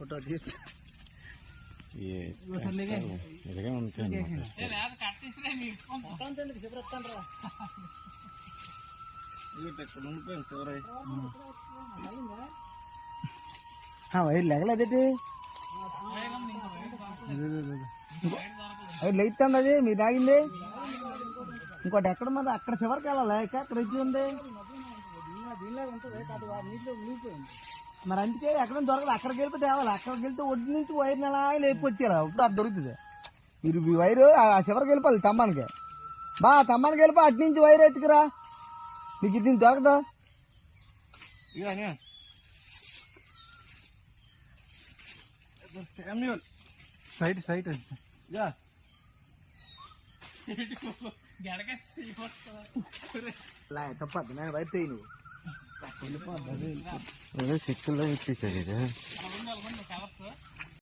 Photo ఇలాగే ఉంటాయి. Wire లెగలేదేటి అది లెగుతుంది అది మీరు లాగింది. ఇంకోటి ఎక్కడ మరి? అక్కడ చివరికి వెళ్ళాలి? ఇక అక్కడ ఇచ్చి ఉంది. మరి అందుకే ఎక్కడ దొరకదు. అక్కడికి వెళ్ళిపోతే తేవాలి. అక్కడికి వెళ్తే ఒడ్డు నుంచి వైర్ నెలా లేపుకొచ్చేయాలి ఇప్పుడు అది దొరుకుతుంది. మీరు వైరు ఆ చివరికి వెళ్ళిపోవాలి తమ్మానికి బా తమ్మానికి వెళ్ళిపో అటు నుంచి వైర్ ఎత్తుకురా. నీకు ఇది దొరకదు. సైట్ సైట్ లే, తప్పదు నేను వైర్ చేయి నువ్వు ఏదో చెక్కుల్లో ఇచ్చేసాడు ఇది